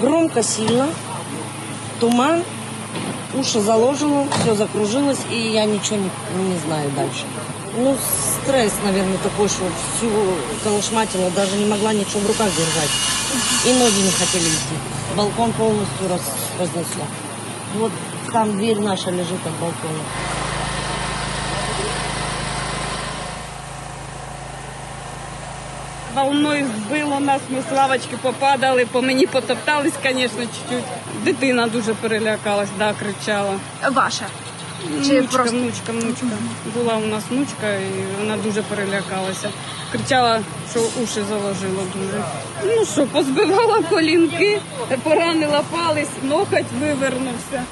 Громко, сильно. Туман. Уши заложило, все закружилось, и я ничего не, не знаю дальше. Ну, стресс, наверное, такой, что всю колошматила, даже не могла ничего в руках держать. И ноги не хотели идти. Балкон полностью раз, разнесло. Вот там дверь наша лежит от балкона. Волною збило нас, ми з лавочки попадали, по мені потоптались, звісно, чуть-чуть. Дитина дуже перелякалась, да, кричала. Ваша. Чи Внучка, просто внучка, внучка. Була у нас внучка, і вона дуже перелякалася. Кричала, що уші заложило дуже. Ну що, позбивала колінки, поранила палець, ноготь вивернувся.